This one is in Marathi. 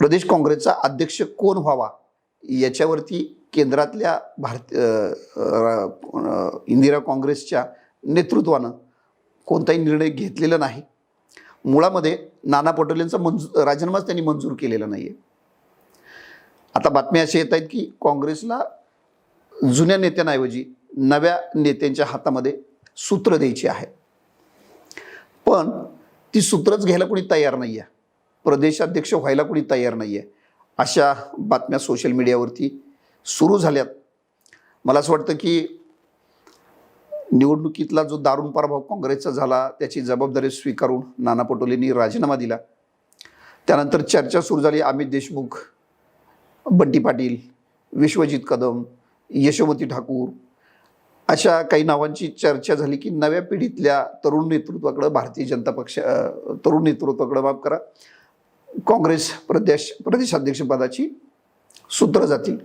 प्रदेश काँग्रेसचा अध्यक्ष कोण व्हावा याच्यावरती केंद्रातल्या भारत इंदिरा काँग्रेसच्या नेतृत्वानं कोणताही निर्णय घेतलेला नाही. मुळामध्ये नाना पटोलेंचा मंजू राजीनामाच त्यांनी मंजूर केलेला नाही आहे आता बातम्या अशा येत आहेत की काँग्रेसला जुन्या नेत्यांऐवजी नव्या नेत्यांच्या हातामध्ये सूत्र द्यायची आहे. पण ती सूत्रच घ्यायला कोणी तयार नाही आहे प्रदेशाध्यक्ष व्हायला कोणी तयार नाही आहे अशा बातम्या सोशल मीडियावरती सुरू झाल्यात. मला असं वाटतं की निवडणुकीतला जो दारुण पराभव काँग्रेसचा झाला त्याची जबाबदारी स्वीकारून नाना पटोलेंनी राजीनामा दिला. त्यानंतर चर्चा सुरू झाली. अमित देशमुख बंटी पाटील विश्वजित कदम यशोमती ठाकूर अशा काही नावांची चर्चा झाली की नव्या पिढीतल्या तरुण नेतृत्वाकडं भारतीय जनता पक्ष तरुण नेतृत्वाकडं माफ करा. काँग्रेस प्रदेश प्रदेशाध्यक्षपदाची सूत्र जातील.